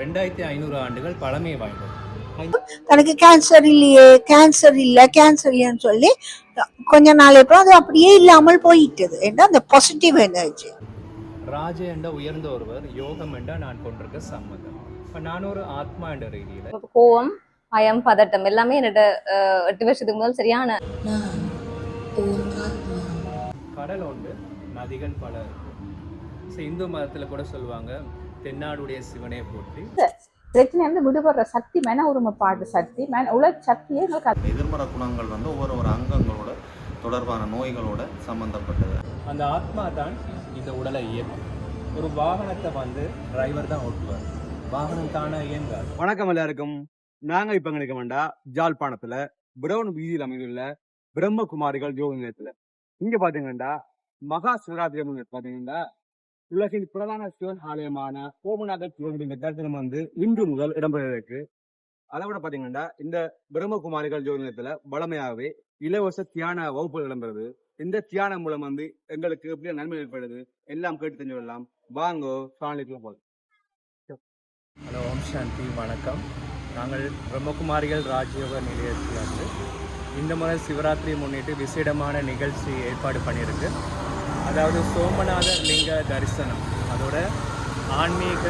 ரெண்டாயிரத்தி ஐநூறு ஆண்டுகள் பழமை வாய்ந்தது. தனக்கு கேன்சர் இல்லையே கேன்சர் இல்லை கேன்சர் இல்லைன்னு சொல்லி கொஞ்ச நாள் அப்புறம் அது அப்படியே இல்லாமல் போயிட்டது ஏன்னா அந்த பாசிட்டிவ் எனர்ஜி ராஜ என்ற உயர்ந்த ஒருவர் யோகம் என்ற நான் கொண்டிருக்க சம்மதம். இப்போ நான் ஒரு ஆத்மா என்ற ரீதியில். கோவம் பயம் பதட்டம் எல்லாமே என்னோட எட்டு வருஷத்துக்கு முதல் சரியான கடல் உண்டு நதிகள் பல இந்து மதத்தில் கூட சொல்லுவாங்க தென்னாடுடைய சிவனே போற்றி. பிரச்சனை வந்து விடுபடுற சக்தி மன ஒருமைப்பாடு சக்தி மன உலக சக்தியை எங்களுக்கு எதிர்மறை குணங்கள் வந்து ஒவ்வொரு ஒரு அங்கங்களோட தொடர்பான நோய்களோட சம்பந்தப்பட்டது. அந்த ஆத்மா தான் இந்த உடலை இயக்கும். ஒரு வாகனத்தை வந்து டிரைவர் தான் ஓட்டுவார். வாகனம் தானே இயங்காது. வணக்கம் எல்லாருக்கும். நாங்க இப்ப எங்க நிக்க வேண்டாம் ஜாழ்ப்பாணத்துல பிரவுன் வீதியில் அமைந்துள்ள பிரம்மகுமாரிகள் யோக நிலையத்துல. இங்க பாத்தீங்கன்னா மகா சிவராத்திரி முன்னிட்டு பாத்தீங்கன்னா உலகின் பிரதான சிவன் ஆலயமான சோமநாத சிவனுடைய தரிசனம் வந்து இன்று முதல் இடம்பெற இருக்கு அதை விட பாத்தீங்கன்னா இந்த பிரம்மகுமாரிகள் ஜோதி நிலையத்துல வளமையாகவே இலவச தியான வகுப்புகள் இடம்பெறுது. இந்த தியானம் மூலம் வந்து எங்களுக்கு எப்படி நன்மை ஏற்படுது எல்லாம் கேட்டு தெரிஞ்சு விடலாம் வாங்கோ சாணிக்குள்ள போதும் ஹலோ ஓம் சாந்தி வணக்கம். நாங்கள் பிரம்மகுமாரிகள் ராஜயோக நிலையத்தில் வந்து இந்த முறை சிவராத்திரி முன்னிட்டு விசேடமான நிகழ்ச்சி ஏற்பாடு பண்ணியிருக்கு. அதாவது சோமநாதர் லிங்க தரிசனம். அதோட ஆன்மீக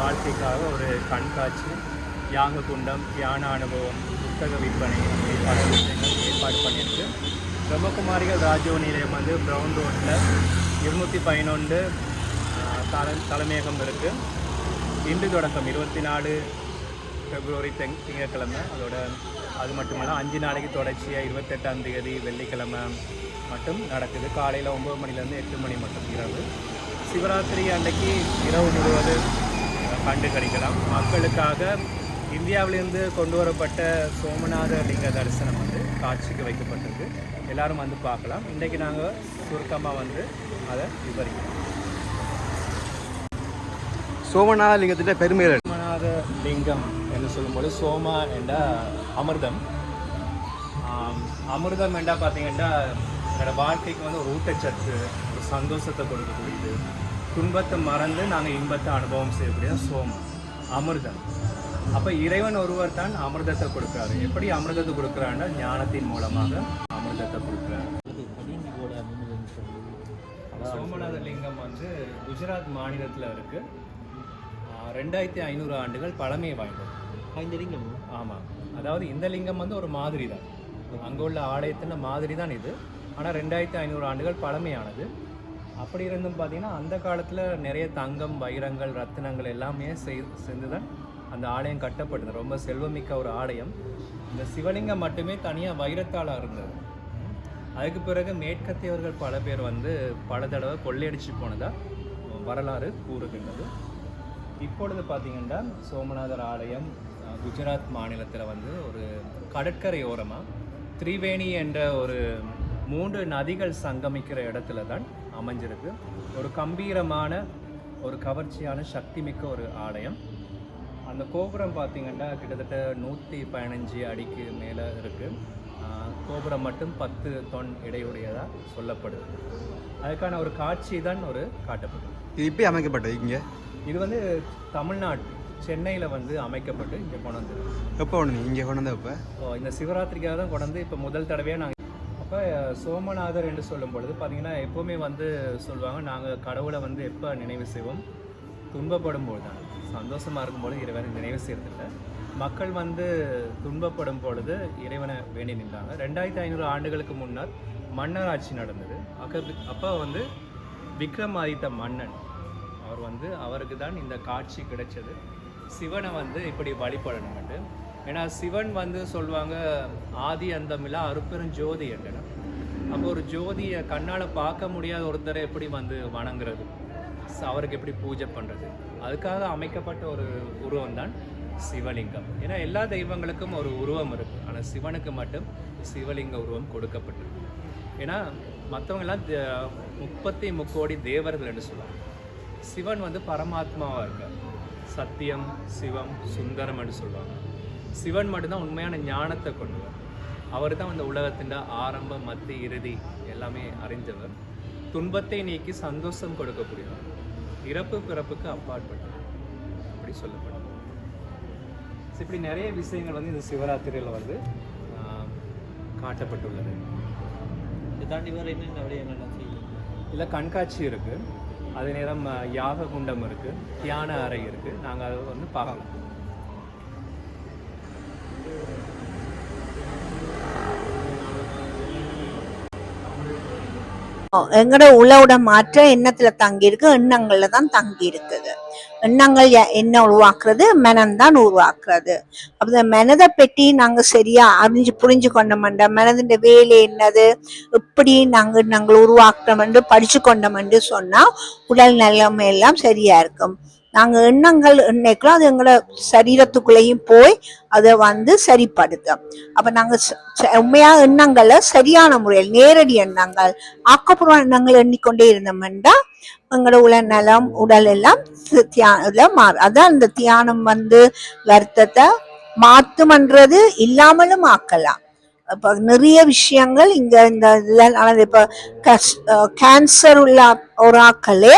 வாழ்க்கைக்காக ஒரு கண்காட்சி. யாக குண்டம் தியான அனுபவம் புத்தக விற்பனை ஏற்பாடு பல விஷயங்கள் ஏற்பாடு பண்ணியிருக்கு. பிரம்மகுமாரிகள் ராஜயோக நிலையம் வந்து ப்ரௌன் ரோட்டில் இருநூற்றி பதினொன்று தல தலைமையகம் இருக்குது இன்று தொடக்கம் இருபத்தி நாலு பிப்ரவரி திங் திங்கட்கிழமை. அதோட அது மட்டுமல்ல அஞ்சு நாளைக்கு தொடர்ச்சியாக இருபத்தெட்டாம் தேதி வெள்ளிக்கிழமை மட்டும் நடக்குது. காலையில் ஒம்பது மணிலேருந்து எட்டு மணி மட்டும் இரவு. சிவராத்திரி அன்னைக்கு இரவு முழுவதும் கண்டு கழிக்கலாம் மக்களுக்காக இந்தியாவிலிருந்து கொண்டு வரப்பட்ட சோமநாத லிங்க தரிசனம் வந்து காட்சிக்கு வைக்கப்பட்டிருக்கு. எல்லாரும் வந்து பார்க்கலாம். இன்றைக்கி நாங்கள் சுருக்கமாக வந்து அதை விவரிக்கிறோம். சோமநாத லிங்கத்திட்ட பெருமைகள் சோமநாத லிங்கம் என்று சொல்லும்போது சோமா என்ற அமிர்தம். அமிர்தம் என்றா பார்த்தீங்கன்னா என்னோட வாழ்க்கைக்கு வந்து ஒரு ஊட்டச்சத்து ஒரு சந்தோஷத்தை கொடுக்கக்கூடியது. துன்பத்தை மறந்து நாங்கள் இன்பத்தை அனுபவம் செய்யக்கூடிய சோமம் அமிர்தம். அப்போ இறைவன் ஒருவர் தான் அமிர்தத்தை கொடுக்குறாரு. எப்படி அமிர்தத்தை கொடுக்குறாருன்னா ஞானத்தின் மூலமாக அமிர்தத்தை கொடுக்குறாரு. சோமநாத லிங்கம் வந்து குஜராத் மாநிலத்தில் இருக்கு. ரெண்டாயிரத்தி ஐநூறு ஆண்டுகள் பழமை வாய்ந்தது. ஆமாம் அதாவது இந்த லிங்கம் வந்து ஒரு மாதிரி தான் அங்கே உள்ள ஆலயத்தின் மாதிரி தான் இது. ஆனால் ரெண்டாயிரத்தி ஐநூறு ஆண்டுகள் பழமையானது. அப்படி இருந்தும் பார்த்தீங்கன்னா அந்த காலத்தில் நிறைய தங்கம் வைரங்கள் ரத்தினங்கள் எல்லாமே செய் செஞ்சு தான் அந்த ஆலயம் கட்டப்பட்டது. ரொம்ப செல்வமிக்க ஒரு ஆலயம். இந்த சிவலிங்கம் மட்டுமே தனியாக வைரத்தால் இருந்தது. அதுக்கு பிறகு மேற்கத்தியவர்கள் பல பேர் வந்து பல தடவை கொள்ளையடிச்சு போனதா வரலாறு கூறுகின்றது. இப்பொழுது பார்த்தீங்கன்னா சோமநாதர் ஆலயம் குஜராத் மாநிலத்தில் வந்து ஒரு கடற்கரை ஓரமாக திரிவேணி என்ற ஒரு மூன்று நதிகள் சங்கமிக்கிற இடத்துல தான் அமைஞ்சிருக்கு. ஒரு கம்பீரமான ஒரு கவர்ச்சியான சக்திமிக்க ஒரு ஆலயம். அந்த கோபுரம் பார்த்திங்கன்னா கிட்டத்தட்ட நூற்றி பதினஞ்சு அடிக்கு மேலே இருக்குது கோபுரம் மட்டும் பத்து தொன் இடையுடையதாக சொல்லப்படுது. அதுக்கான ஒரு காட்சி தான் ஒரு காட்டப்படுது இது இப்போ அமைக்கப்பட்டது இங்கே? இது வந்து தமிழ்நாடு சென்னையில் வந்து அமைக்கப்பட்டு இங்கே கொண்டு வந்தது எப்போ ஒன்று இங்கே கொண்டு வந்த எப்போ? ஓ இந்த சிவராத்திரிக்காக தான் கொண்டு வந்து இப்போ முதல் தடவையாக நாங்கள் அப்போ சோமநாதர் என்று சொல்லும் பொழுது பார்த்தீங்கன்னா எப்போவுமே வந்து சொல்லுவாங்க நாங்கள் கடவுளை வந்து எப்போ நினைவு செய்வோம்? துன்பப்படும் பொழுது தான் சந்தோஷமாக இருக்கும்பொழுது இறைவனை நினைவு செய்யறதில்ல. மக்கள் வந்து துன்பப்படும் பொழுது இறைவனை வேண்டி நின்றாங்க. ரெண்டாயிரத்தி ஐநூறு ஆண்டுகளுக்கு முன்னர் மன்னராட்சி நடந்தது. அப்போ அப்போ வந்து விக்ரமாதித்த மன்னன் அவர் வந்து அவருக்கு தான் இந்த காட்சி கிடைச்சது. சிவனை வந்து இப்படி வழிபடணும்ட்டு ஏன்னா சிவன் வந்து சொல்லுவாங்க ஆதி அந்தமில்லா அருப்பெரும் ஜோதி என்றன அப்போ ஒரு ஜோதியை கண்ணால் பார்க்க முடியாத ஒருத்தரை எப்படி வந்து வணங்குறது? அவருக்கு எப்படி பூஜை பண்ணுறது அதுக்காக அமைக்கப்பட்ட ஒரு உருவம் தான் சிவலிங்கம். ஏன்னா எல்லா தெய்வங்களுக்கும் ஒரு உருவம் இருக்குது ஆனால் சிவனுக்கு மட்டும் சிவலிங்க உருவம் கொடுக்கப்பட்டிருக்கு. ஏன்னா மற்றவங்கெல்லாம் முப்பத்தி முக்கோடி தேவர்கள் என்று சொல்லுவாங்க. சிவன் வந்து பரமாத்மாவாக இருக்கார். சத்தியம் சிவம் சுந்தரம் என்று சொல்லுவாங்க. சிவன் மட்டும்தான் உண்மையான ஞானத்தை கொண்டவர் அவர் தான் இந்த உலகத்தின் ஆரம்ப மத்தி இறுதி எல்லாமே அறிந்தவர். துன்பத்தை நீக்கி சந்தோஷம் கொடுக்கக்கூடியவர். இறப்பு பிறப்புக்கு அப்பாற்பட்டவர். அப்படி சொல்லப்படுது So, இப்படி நிறைய விஷயங்கள் வந்து இந்த சிவராத்திரியில் வந்து காட்டப்பட்டுள்ளது. இதை தாண்டி வேறு என்னென்ன விடயங்கள்லாம் செய்யும் இதில் கண்காட்சி இருக்குது அதே நேரம் யாக குண்டம் இருக்குது தியான அறை இருக்குது நாங்கள் அதை வந்து பார்க்கலாம். எங்களோட உளவோட மாற்றம் எண்ணத்துல தங்கி இருக்கு எண்ணங்கள்ல தான் தங்கி இருக்குது எண்ணங்கள் என்ன உருவாக்குறது? மனம்தான் உருவாக்குறது. அப்போ இந்த மனதை பற்றி நாங்க சரியா அறிஞ்சு புரிஞ்சு கொண்டோம்டா மனதின் வேலை என்னது? எப்படி நாங்கள் நாங்கள் உருவாக்குறோம்னு படிச்சு கொண்டோம்னு சொன்னா உடல் நிலைமை எல்லாம் சரியா இருக்கும். நாங்க எண்ணங்கள் எண்ணிக்கலாம் அது எங்களை சரீரத்துக்குள்ளேயும் போய் அதை வந்து சரிப்படுத்தும். அப்போ நாங்க உண்மையாக எண்ணங்களை சரியான முறையில் நேரடி எண்ணங்கள் ஆக்கப்பூர்வ எண்ணங்கள் எண்ணிக்கொண்டே இருந்தோம்னா எங்களோட உடல் நலம் உடல் எல்லாம் தியானம் மாறும் அதான் இந்த தியானம் வந்து வருத்தத்தை மாத்துமன்றது இல்லாமலும் ஆக்கலாம். இப்ப நிறைய விஷயங்கள் இங்க இந்த இதுல நடந்து இப்ப கேன்சர் உள்ள ஒரு ஆக்களே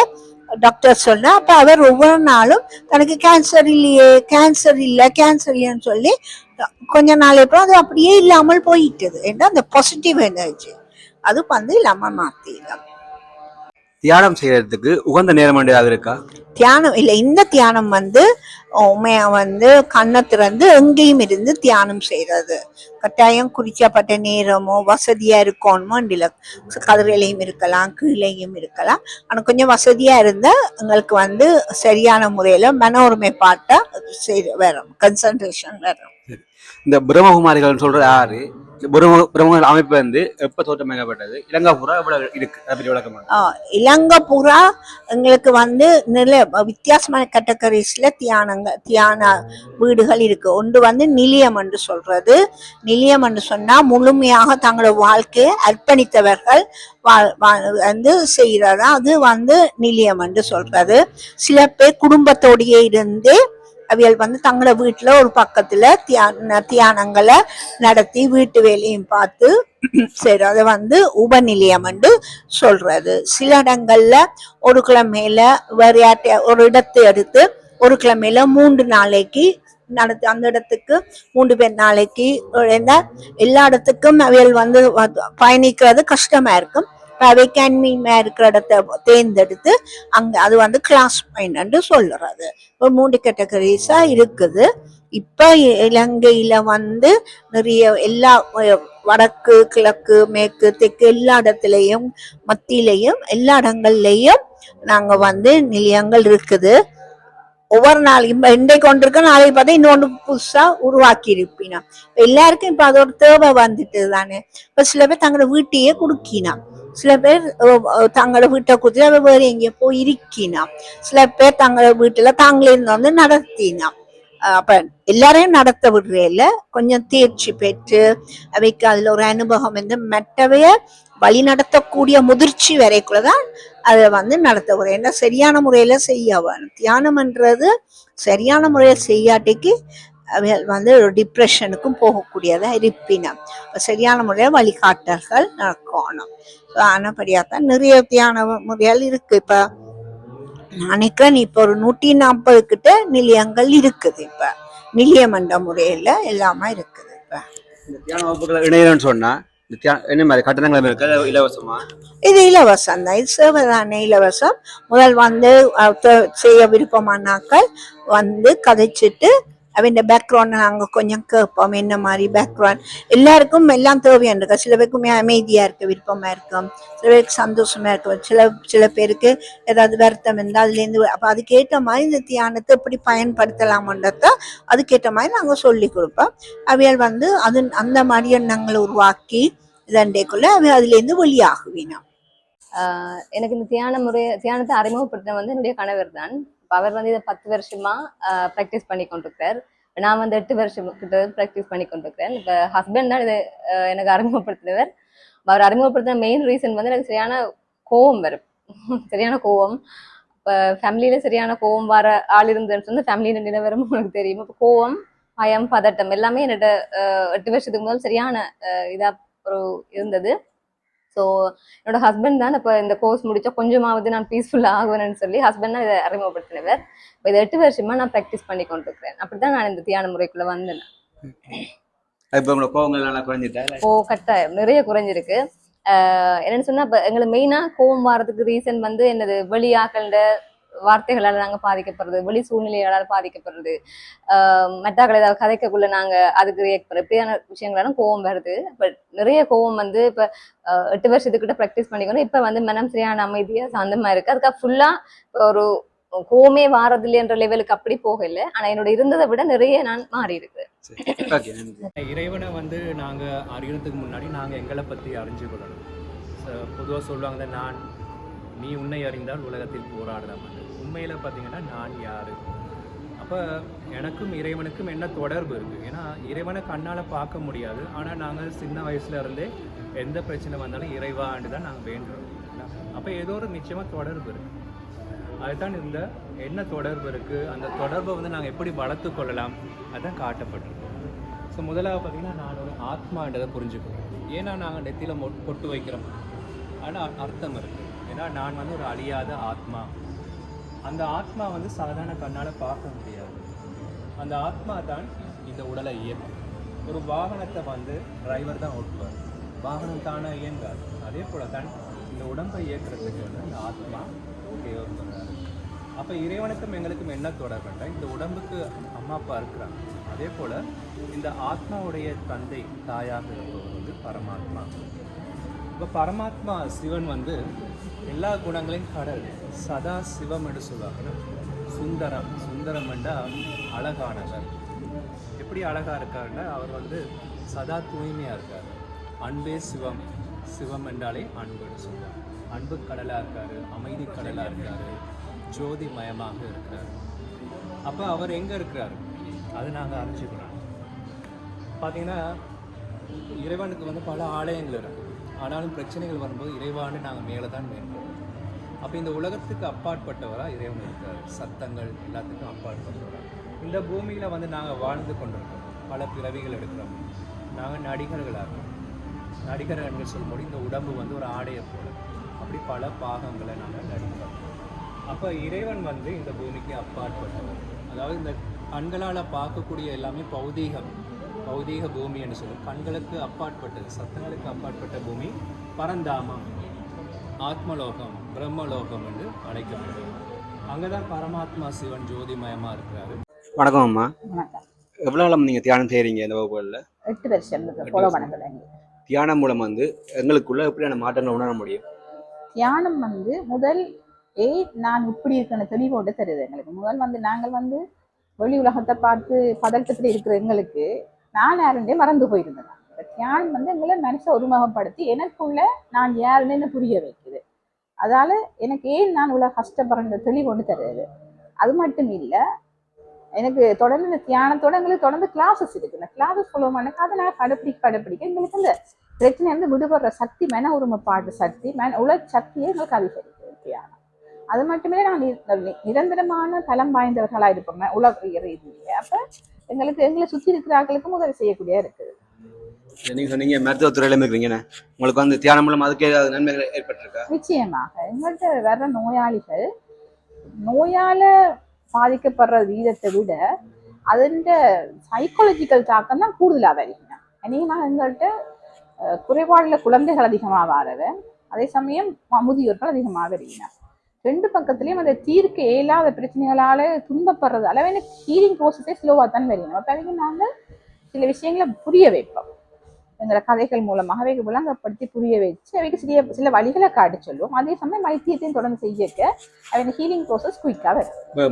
டாக்டர் சொன்னா அப்ப அவர் ஒவ்வொரு நாளும் தனக்கு கேன்சர் இல்லையே கேன்சர் இல்லை கேன்சர் இல்லைன்னு சொல்லி கொஞ்ச நாள் அப்புறம் அது அப்படியே இல்லாமல் போயிட்டது. ஏன்னா அந்த பாசிட்டிவ் எனர்ஜி அது வந்து இல்லாம மாற்றிடலாம் தியானம் செய்யறதுக்கு உகந்த நேரம் ஏதாவது இருக்கா? தியானம் இல்லை இந்த தியானம் வந்து உண்மையா வந்து கண்ணை திறந்து எங்கேயும் இருந்து தியானம் செய்யறது கட்டாயம் குறிக்கப்பட்ட நேரமோ வசதியா இருக்கணுமோ இல்லை கதிரையிலையும் இருக்கலாம் கீழேயும் இருக்கலாம். ஆனா கொஞ்சம் வசதியா இருந்தா எங்களுக்கு வந்து சரியான முறையில மன ஒருமைப்பாட்டை செய்ய வரும் கன்சன்ட்ரேஷன் வரும். இந்த பிரம்மகுமாரிகள் சொல்ற யாரு? இந்த அமைப்பு வந்து எப்ப தோற்றமைக்கப்பட்டது? இலங்கை புறா எவ்வளவு இருக்கு? அதை விளக்கம் இலங்கை எங்களுக்கு வந்து நில வித்தியாசமான கேட்டகரிஸ்ல தியானங்க தியான வீடுகள் இருக்கு. ஒன்று வந்து நிலையம் என்று சொல்றது. நிலையம் என்று சொன்னா முழுமையாக தங்களோட வாழ்க்கையை அர்ப்பணித்தவர்கள் வா- வா- வந்து செய்யறதா அது வந்து நிலையம் என்று சொல்றது. சில பேர் குடும்பத்தோடையே இருந்து அவியல் வந்து தங்களோட வீட்டில் ஒரு பக்கத்தில் தியான தியானங்களை நடத்தி வீட்டு வேலையும் பார்த்து சரி அதை வந்து உபநிலையம் என்று சொல்றது. சில இடங்கள்ல ஒரு கிழமையில வேற ஒரு இடத்தை எடுத்து ஒரு கிழமையில மூன்று நாளைக்கு நடத்து அந்த இடத்துக்கு மூன்று பேர் நாளைக்கு என்ன எல்லா இடத்துக்கும் அவைகள் வந்து பயணிக்கிறது கஷ்டமா இருக்கும். இப்ப இருக்கிற இடத்த தேர்ந்தெடுத்து அங்கே அது வந்து கிளாஸ் பாயிண்ட் சொல்லுறது. ஒரு மூன்று கேட்டகரிஸாக இருக்குது. இப்போ இலங்கையில் வந்து நிறைய எல்லா வடக்கு கிழக்கு மேற்கு தெற்கு எல்லா இடத்துலையும் மத்தியிலையும் எல்லா இடங்கள்லையும் நாங்கள் வந்து நிலையங்கள் இருக்குது. ஒவ்வொரு நாள் இப்ப இன்றைக்கு ஒன்று இருக்கு நாளைக்கு பார்த்தா இன்னொன்று புதுசாக உருவாக்கி இருப்பினா எல்லாருக்கும் இப்போ அதோட தேவை வந்துட்டு தானே இப்போ சில பேர் தங்களோட வீட்டையே குடுக்கினா சில பேர் தங்களோட வீட்டை கொடுத்து அவ வேற எங்கேயோ போய் இருக்கினா சில பேர் தங்களோட வீட்டுல தாங்களே இருந்து வந்து நடத்தினா அப்ப எல்லாரையும் நடத்த விடுறேல கொஞ்சம் தேர்ச்சி பெற்று அவைக்கு அதுல ஒரு அனுபவம் வந்து மற்றவைய வழி நடத்தக்கூடிய முதிர்ச்சி வரைக்குள்ளதான் அதை வந்து நடத்த விடுறேன் ஏன்னா சரியான முறையில செய்ய தியானம்ன்றது சரியான முறையில செய்யாட்டிக்கு வந்து டிப்ரெஷனுக்கும் போகக்கூடியதா. இருப்பினம் சரியான முறையில வழிகாட்டல்கள் நடக்கணும். ஸோ ஆனபடியாக தான் நிறைய தியான முறைகள் இருக்கு. இப்ப நினைக்கிறேன் இப்ப ஒரு நூற்றி நாற்பது கிட்ட நிலையங்கள் இருக்குது இப்ப. நிலையமன்ற முறையில எல்லாமே இருக்குது இப்ப. தியான வகுப்புகளை இணையன்னு சொன்னா இந்த தியா- என்ன மாதிரி கட்டணங்கள் இருக்கு? அது இலவசமா? இது இலவசம் தான். இது இலவசம். முதல் வந்து செய்ய விருப்பமானாக்கள் வந்து கதைச்சிட்டு அவன் பேக்ரவுண்ட் நாங்கள் கொஞ்சம் கேட்போம் என்ன மாதிரி பேக்ரவுண்ட் எல்லாருக்கும் எல்லாம் தேவையான இருக்கும் சில பேருக்குமே அமைதியா இருக்க விருப்பமா இருக்கும் சில பேருக்கு சந்தோஷமா இருக்கும் சில சில பேருக்கு ஏதாவது வருத்தம் இருந்தால் அதுலேருந்து அப்போ அதுக்கேற்ற மாதிரி இந்த தியானத்தை எப்படி பயன்படுத்தலாம்ன்றத அதுக்கேற்ற மாதிரி நாங்கள் சொல்லி கொடுப்போம். அவையால் வந்து அது அந்த மாதிரி எண்ணங்களை உருவாக்கி இதண்டைக்குள்ள அவை அதுலேருந்து வெளியாகுவினா ஆஹ் எனக்கு இந்த தியான முறை தியானத்தை அறிமுகப்படுத்தின வந்து என்னுடைய கணவர் தான். அவர் வந்து இதை பத்து வருஷமா ப்ராக்டிஸ் பண்ணி கொண்டிருக்கிறார். நான் வந்து எட்டு வருஷம் கிட்ட ப்ராக்டிஸ் பண்ணி கொண்டிருக்கிறேன். இப்போ ஹஸ்பண்ட் தான் இது எனக்கு அறிமுகப்படுத்தினவர். அவர் அறிமுகப்படுத்தின மெயின் ரீசன் வந்து எனக்கு சரியான கோவம் வரும். சரியான கோவம். இப்போ ஃபேமிலியில சரியான கோவம் வர ஆள் இருந்ததுன்னு சொன்னால் ஃபேமிலியில நிலவரம் உங்களுக்கு தெரியும். இப்போ கோவம் பயம் பதட்டம் எல்லாமே என்னோட எட்டு வருஷத்துக்கு முதல் சரியான இதாக ஒரு இருந்தது. ஸோ என்னோட ஹஸ்பண்ட் தான் இப்போ இந்த கோர்ஸ் முடிச்சா கொஞ்சமாவது நான் பீஸ்ஃபுல்லாக ஆகுவேன்னு சொல்லி ஹஸ்பண்ட் தான் இதை அறிமுகப்படுத்தினவர். இப்போ இது எட்டு வருஷமா நான் ப்ராக்டிஸ் பண்ணி கொண்டிருக்கிறேன். அப்படிதான் நான் இந்த தியான முறைக்குள்ள வந்தேன்? ஓ கட்டாயம். நிறைய குறைஞ்சிருக்கு. என்னன்னு சொன்னா இப்போ எங்களுக்கு மெயினா கோவம் வர்றதுக்கு ரீசன் வந்து என்னது? வெளியாக்கள்ட வார்த்தைகளால் நாங்க பாதிக்கப்படுறது வெளி சூழ்நிலைகளால் பாதிக்கப்படுறது ஆஹ் மற்றாக்கள் ஏதாவது கதைக்கக்குள்ள நாங்க அதுக்கு ரியாக்ட் பண்ணுறது இப்படியான விஷயங்களால கோவம் வருது. பட் நிறைய கோவம் வந்து இப்ப எட்டு வருஷத்துக்கிட்ட ப்ராக்டிஸ் பண்ணிக்கணும் இப்ப வந்து மனம் சரியான அமைதியா சாந்தமா இருக்கு. அதுக்கு ஃபுல்லா ஒரு கோவமே வாரது இல்லைன்ற லெவலுக்கு அப்படி போகல. ஆனா என்னோட இருந்ததை விட நிறைய நான் மாறி இருக்கு. இறைவனை வந்து நாங்கள் அறியறதுக்கு முன்னாடி நாங்கள் எங்களை பற்றி அறிஞ்சு கொள்ளணும் பொதுவாக சொல்லுவாங்க நான் நீ உன்னை அறிந்தால் உலகத்தில் போராடலாம் உண்மையில் பார்த்தீங்கன்னா நான் யார்? அப்போ எனக்கும் இறைவனுக்கும் என்ன தொடர்பு இருக்குது ஏன்னா இறைவனை கண்ணால் பார்க்க முடியாது. ஆனால் நாங்கள் சின்ன வயசுல இருந்தே எந்த பிரச்சனை வந்தாலும் இறைவாண்டு தான் நாங்கள் வேண்டுறோம். அப்போ ஏதோ ஒரு நிச்சயமாக தொடர்பு இருக்குது அதுதான் இந்த என்ன தொடர்பு இருக்குது அந்த தொடர்பை வந்து நாங்கள் எப்படி வளர்த்து கொள்ளலாம்? அதுதான் காட்டப்பட்டிருக்கோம் ஸோ முதலாக பார்த்தீங்கன்னா நான் ஒரு ஆத்மான்றதை புரிஞ்சுக்கணும். ஏன்னா நாங்கள் நெத்தியில் மொ பொட்டு வைக்கிறோம். ஆனால் அர்த்தம் இருக்குது ஏன்னா நான் வந்து ஒரு அழியாத ஆத்மா. அந்த ஆத்மா வந்து சாதாரண கண்ணால் பார்க்க முடியாது. அந்த ஆத்மா தான் இந்த உடலை இயக்கும். ஒரு வாகனத்தை வந்து டிரைவர் தான் ஓட்டுவார். வாகனம் தானே இயங்காது. அதே போல தான் இந்த உடம்பை இயக்குறதுக்கு வந்து இந்த ஆத்மா தேவைப்படுறாரு அப்போ இறைவனுக்கும் எங்களுக்கும் என்ன தொடர்புண்டா இந்த உடம்புக்கு அம்மா அப்பா இருக்கிறாங்க. அதே போல் இந்த ஆத்மாவுடைய தந்தை தாயாக இருப்பவர் வந்து பரமாத்மா. இப்போ பரமாத்மா சிவன் வந்து எல்லா குணங்களையும் கடல் சதா சிவம் என்று சொல்லுவாங்க. சுந்தரம் சுந்தரம் என்றால் அழகானவர். எப்படி அழகாக இருக்காருன்னா அவர் வந்து சதா தூய்மையாக இருக்கார். அன்பே சிவம் சிவம் என்றாலே அன்புன்னு சொல்லுவார் அன்பு கடலாக இருக்கார் அமைதி கடலாக இருக்கார் ஜோதி மயமாக இருக்கிறார். அப்போ அவர் எங்கே இருக்கிறார்? அது நாங்கள் அறிஞ்சுக்கிறோம் பார்த்தீங்கன்னா இறைவனுக்கு வந்து பல ஆலயங்கள் இருக்குது ஆனாலும் பிரச்சனைகள் வரும்போது இறைவான்னு நாங்கள் மேலே தான் வேண்டோம் அப்போ இந்த உலகத்துக்கு அப்பாற்பட்டவராக இறைவன் இருக்கார். சத்தங்கள் எல்லாத்துக்கும் அப்பாற்பட்டவராக இந்த பூமியில் வந்து நாங்கள் வாழ்ந்து கொண்டிருக்கோம். பல பிறவிகள் எடுக்கிறோம். நாங்கள் நடிகர்களாக. இருக்கோம் நடிகர்கள் சொல்லும்போது இந்த உடம்பு வந்து ஒரு ஆடையை போல. அப்படி பல பாகங்களை நாங்கள் நடிக்கிறோம். அப்போ இறைவன் வந்து இந்த பூமிக்கு அப்பாற்பட்டவர். அதாவது இந்த கண்களால் பார்க்கக்கூடிய எல்லாமே பௌதீகம். பௌதீக பூமி என்று சொல்லும் கண்களுக்கு அப்பாற்பட்டது சத்தங்களுக்கு அப்பாற்பட்ட பூமி பரந்தாமம் ஆத்மலோகம் பிரம்மலோகம் என்று அழைக்கப்படுது அங்கே தான் பரமாத்மா சிவன் ஜோதிமயமாக இருக்கிறாரு. வணக்கம் அம்மா. வணக்கம். எவ்வளோ நாள் நீங்கள் தியானம் செய்கிறீங்க இந்த வகுப்புகளில்? எட்டு வருஷம் தியானம் மூலம் வந்து எங்களுக்குள்ள எப்படியான மாற்றங்களை உணர முடியும்? தியானம் வந்து முதல் ஏன் நான் இப்படி இருக்கேன்னு தெளிவோடு தருது எங்களுக்கு. முதல் வந்து நாங்கள் வந்து வெளி உலகத்தை பார்த்து பதட்டத்தில் இருக்கிற எங்களுக்கு நான் யாருன்னே மறந்து போயிருந்தேன் இந்த தியானம் வந்து எங்களை மனசை ஒருமுகப்படுத்தி எனக்குள்ள நான் யாருன்னு புரிய வைக்குது? அதால எனக்கு ஏன் நான் இவ்வளோ கஷ்டப்படுற தெளிவோடு தருது. அது மட்டும் இல்லை எனக்கு தொடர்ந்து இந்த தியானத்தோட எங்களுக்கு தொடர்ந்து கிளாஸஸ் இருக்கு. இந்த கிளாஸஸ் சொல்லுவோம்னாக்கா அதை நான் கடைப்பிடிக்க கடைப்பிடிக்க எங்களுக்கு இந்த பிரச்சனை வந்து விடுபடுற சக்தி மன உருமைப்பாடு சக்தி மன உல சக்தியை எங்களுக்கு அதிகரிக்கும் தியானம். அது மட்டுமே நான் நிரந்தரமான தலம் வாய்ந்தவர்களாக இருப்போம் உலக ரீதியிலே அப்போ எங்களுக்கு எங்களை சுற்றி இருக்கிற ஆட்களுக்கும் உதவி செய்யக்கூடிய இருக்குது நீங்கள் சொன்னீங்க மருத்துவத்துறையில இருக்கிறீங்கண்ணே உங்களுக்கு வந்து தியானம் மூலம் அதுக்கு ஏதாவது நன்மைகள் ஏற்பட்டிருக்கா? நிச்சயமாக. எங்கள்கிட்ட வர்ற நோயாளிகள் நோயால பாதிக்கப்படுற வீதத்தை விட அதோட சைக்காலஜிக்கல் தாக்கம் தான் கூடுதலாக வருகிறேன் அநேகமாக எங்கள்கிட்ட அஹ், குறைபாடுள்ள குழந்தைகள் அதிகமாக வரவ அதே சமயம் முதியோர்கள் அதிகமாக வருகிறார் ரெண்டு பக்கத்துலேயும் அந்த தீர்க்க இயலாத பிரச்சனைகளால துன்பப்படுறதால எனக்கு ஹீலிங் ப்ரோசஸே ஸ்லோவாக தான் வருகிறோம் அப்போ அவங்க நாங்கள் சில விஷயங்களை புரிய வைப்போம். எங்களை கதைகள் மூலமாக அவைக்கு விளங்கப்படுத்தி புரிய வச்சு அவைக்கு சிறிய சில வழிகளை காட்டி சொல்லுவோம். அதே சமயம் வைத்தியத்தையும் தொடர்ந்து செய்யக்க அவங்க ஹீலிங் ப்ரோசஸ் குயிக்காக வரும்.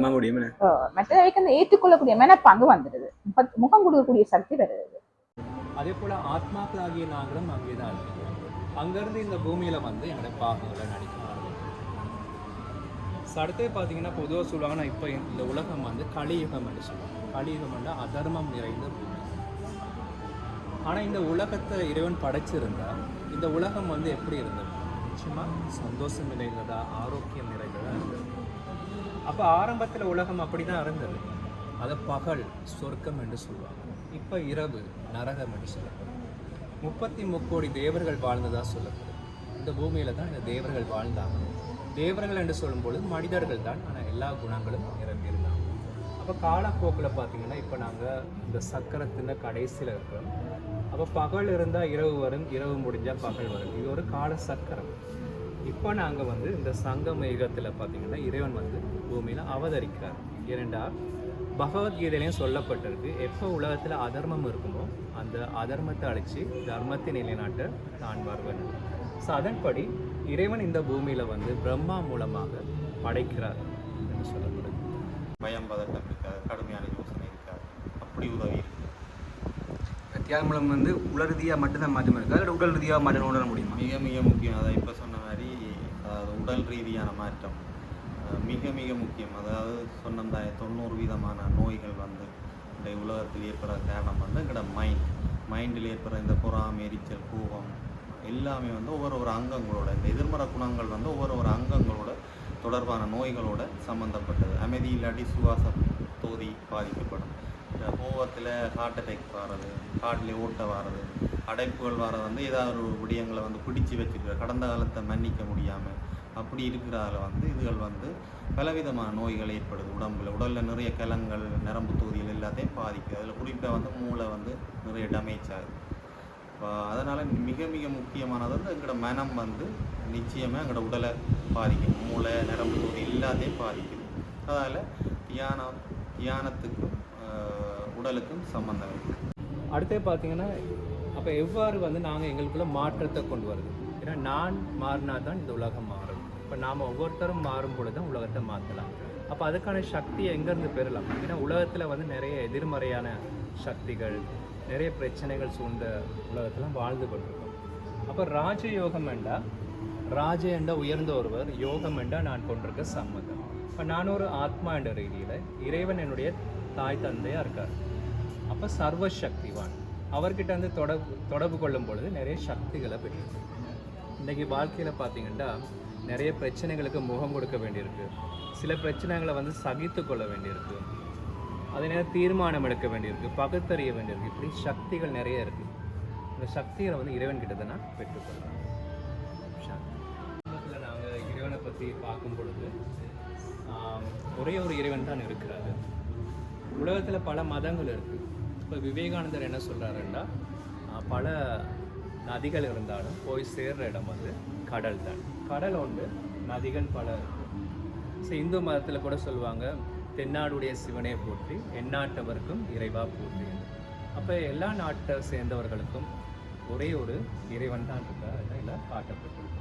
மற்ற அவைக்கு அந்த ஏற்றுக்கொள்ளக்கூடிய மனப்பாங்கு வந்துடுது. முக- முகம் கொடுக்கக்கூடிய சக்தி வருது. அதே போல் ஆத்மாக்களாகிய நாங்களும் அங்கே தான் இருக்கோம் அங்கேருந்து இந்த பூமியில் வந்து என்னோட பாகங்களை நடிக்க ஸோ அடுத்தது பார்த்தீங்கன்னா பொதுவாக சொல்லுவாங்கன்னா இப்போ இந்த உலகம் வந்து கலியுகம் என்று சொல்லுவாங்க. கலியுகம் வந்து அதர்மம் நிறைந்த பூமி. ஆனால் இந்த உலகத்தை இறைவன் படைச்சிருந்தா இந்த உலகம் வந்து எப்படி இருந்தது? நிச்சயமாக சந்தோஷம் நிறைந்ததா ஆரோக்கியம் நிறைந்ததா இருந்தது. அப்போ ஆரம்பத்தில் உலகம் அப்படி தான் இருந்தது. அதை பகல் சொர்க்கம் என்று சொல்லுவாங்க. இப்போ இரவு நரகம் என்று சொல்லப்படும் முப்பத்தி முக்கோடி தேவர்கள் வாழ்ந்ததாக சொல்லப்படும் இந்த பூமியில் பூமியில தான் இந்த தேவர்கள் வாழ்ந்தாங்க. தேவர்கள் என்று சொல்லும்பொழுது மனிதர்கள் தான் ஆனால் எல்லா குணங்களும் நிரம்பியிருந்தாங்க அப்போ காலப்போக்கில் பார்த்தீங்கன்னா இப்போ நாங்கள் இந்த சக்கரத்தின் கடைசியில் இருக்கிறோம். அப்போ பகல் இருந்தால் இரவு வரும் இரவு முடிஞ்சால் பகல் வரும். இது ஒரு கால சக்கரம். இப்போ நாங்கள் வந்து இந்த சங்கம் யுகத்தில் பார்த்தீங்கன்னா இறைவன் வந்து பூமியில் அவதரிக்கிறார். ஏனென்றால் பகவத்கீதையிலையும் சொல்லப்பட்டிருக்கு எப்போ உலகத்தில் அதர்மம் இருக்குமோ அந்த அதர்மத்தை அழிச்சு தர்மத்தை நிலைநாட்ட தான் வருவன். ஸோ அதன்படி இறைவன் இந்த பூமியில் வந்து பிரம்மா மூலமாக படைக்கிறார் என்று சொல்லப்படுது. பயம் பதட்டம் இருக்காது கடுமையான யோசனை இருக்காது. அப்படி உதவி இருக்கு. மூலம் வந்து உடல் ரீதியாக மட்டும்தான் மாற்றம் இருக்கா? இல்லை உடல் ரீதியாக மாற்றம் உணர முடியுமா? மிக மிக முக்கியம். அதை இப்போ சொன்ன மாதிரி அதாவது உடல் ரீதியான மாற்றம். மிக மிக முக்கியம். அதாவது சொன்ன தொண்ணூறு விதமான நோய்கள் வந்து இந்த உலகத்தில் ஏற்படுற காரணம் வந்து எங்களோட மைண்ட் மைண்டில் ஏற்படுற இந்த பொறாமை எரிச்சல் கோபம் எல்லாமே வந்து ஒவ்வொரு ஒரு அங்கங்களோட இந்த எதிர்மறை குணங்கள் வந்து ஒவ்வொரு ஒரு அங்கங்களோட தொடர்பான நோய்களோட சம்மந்தப்பட்டது அமைதி இல்லாட்டி சுவாச தொகுதி பாதிக்கப்படும். இந்த கோவத்தில் ஹார்ட் அட்டாக் வர்றது ஹார்ட்லேயே ஓட்ட வர்றது அடைப்புகள் வர்றது வந்து ஏதாவது ஒரு விடயங்களை வந்து பிடிச்சி வச்சுக்கிற கடந்த காலத்தை மன்னிக்க முடியாமல் அப்படி இருக்கிறதால வந்து இதுகள் வந்து பலவிதமான நோய்கள் ஏற்படுது. உடம்புல உடலில் நிறைய கிளங்கள் நரம்பு தொகுதிகள் எல்லாத்தையும் பாதிக்குது. அதில் குறிப்பாக வந்து மூளை வந்து நிறைய டேமேஜ் ஆகுது. அதனால் மிக மிக முக்கியமானது வந்து எங்களோட மனம் வந்து நிச்சயமாக எங்களோட உடலை பாதிக்கும். மூளை நரம்பு தொகுதி எல்லாத்தையும் பாதிக்குது அதால் தியானம் தியானத்துக்கும் உடலுக்கும் சம்மந்தம் இருக்குது அடுத்து பார்த்தீங்கன்னா அப்போ எவ்வாறு வந்து நாங்கள் எங்களுக்குள்ள மாற்றத்தை கொண்டு வருது? ஏன்னா நான் மாறினா தான் இந்த உலகம் மாறும். இப்போ நாம் ஒவ்வொருத்தரும் மாறும் பொழுது தான் உலகத்தை மாற்றலாம் அப்போ அதுக்கான சக்தியை எங்கேருந்து பெறலாம்? ஏன்னா உலகத்தில் வந்து நிறைய எதிர்மறையான சக்திகள் நிறைய பிரச்சனைகள் சூழ்ந்த உலகத்தில் வாழ்ந்து கொண்டிருக்கோம். அப்போ ராஜயோகம் என்றால் ராஜ என்ற உயர்ந்த ஒருவர் யோகம் என்றால் நான் கொண்டிருக்க சம்மதம். இப்போ நான் ஒரு ஆத்மா என்ற ரீதியில் இறைவன் என்னுடைய தாய் தந்தையாக இருக்கார். அப்போ சர்வசக்திவான். அவர்கிட்ட வந்து தொடர்பு தொடர்பு கொள்ளும் பொழுது நிறைய சக்திகளை பெற்றிருக்கு. இன்றைக்கி வாழ்க்கையில் பார்த்தீங்கன்னா நிறைய பிரச்சனைகளுக்கு முகம் கொடுக்க வேண்டியிருக்கு. சில பிரச்சனைகளை வந்து சகித்து கொள்ள வேண்டியிருக்கு. அதே நேரம் தீர்மானம் எடுக்க வேண்டியிருக்கு பகுத்தறிய வேண்டியிருக்கு. இப்படி சக்திகள் நிறைய இருக்குது இந்த சக்திகளை வந்து இறைவன் கிட்ட தான் நான் குடும்பத்தில் நாங்கள் இறைவனை பற்றி பார்க்கும் பொழுது ஒரே ஒரு இறைவன் தான் இருக்கிறாரு. உலகத்தில் பல மதங்கள் இருக்குது இப்போ விவேகானந்தர் என்ன சொல்கிறாருன்னா பல நதிகள் இருந்தாலும் போய் சேர்ற இடம் வந்து கடல் தான். கடல் உண்டு நதிகள் பல ஸோ இந்து மதத்தில் கூட சொல்லுவாங்க தென்னாடுடைய சிவனே போற்றி எந்நாட்டவருக்கும் இறைவா போற்றி. அப்போ எல்லா நாட்டை சேர்ந்தவர்களுக்கும் ஒரே ஒரு இறைவன் தான் இருக்கார் அதுதான் இதில் காட்டப்பட்டிருக்கு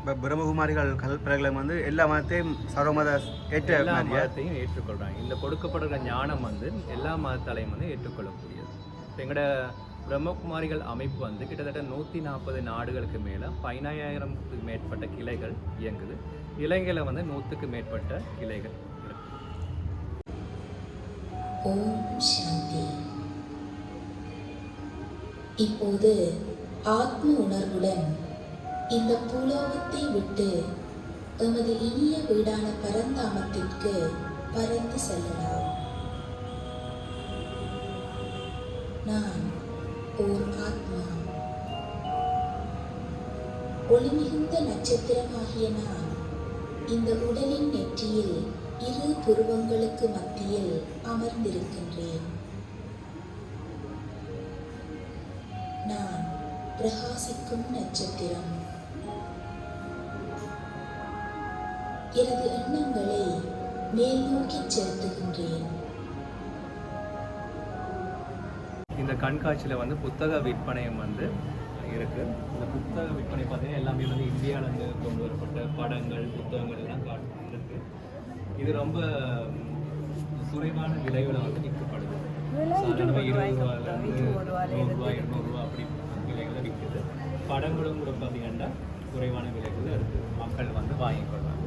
இப்போ பிரம்மகுமாரிகள் கல்பரகளை வந்து எல்லா மதத்தையும் சர்வமத ஏற்ற? மதத்தையும் ஏற்றுக்கொள்றாங்க. இந்த கொடுக்கப்படுகிற ஞானம் வந்து எல்லா மதத்தாலையும் வந்து ஏற்றுக்கொள்ளக்கூடியது. இப்போ எங்களோட பிரம்மகுமாரிகள் அமைப்பு வந்து கிட்டத்தட்ட நூற்றி நாற்பது நாடுகளுக்கு மேலே பதினாயிரத்துக்கு மேற்பட்ட கிளைகள் இயங்குது. இலங்கையில் வந்து நூற்றுக்கு மேற்பட்ட கிளைகள். ஓம் சாந்தி. இப்போது ஆத்ம உணர்வுடன் இந்த பூலோகத்தை விட்டு எமது இனிய வீடான பரந்தாமத்திற்கு பறந்து செல்லலாம். நான் ஓர் ஆத்மா. ஒளிமிகுந்த நட்சத்திரமாகிய நான் இந்த உடலின் நெற்றியில் இரு புருவங்களுக்கு மத்தியில் அமர்ந்திருக்கின்றேன். நான் பிரகாசிக்கும் நட்சத்திரம். எனது எண்ணங்களை மேல் நோக்கி செலுத்துகின்றேன். இந்த கண்காட்சியில் வந்து புத்தக விற்பனையும் வந்து இருக்குது இந்த புத்தக விற்பனை பார்த்தீங்கன்னா எல்லாமே வந்து இந்தியாவிலேருந்து கொண்டு வரப்பட்ட படங்கள் புத்தகங்கள் எல்லாம் இது ரொம்ப குறைவான விலைகளை வந்து விற்கப்படுது சாதாரணமாக இருபது ரூபாயிலிருந்து நூறுரூவா எண்ணூறுரூவா அப்படி விலைகளை விற்குது. படங்களும் கூட பார்த்தீங்கன்னா குறைவான விலைகள் இருக்குது. மக்கள் வந்து வாங்கிக்கொள்றாங்க.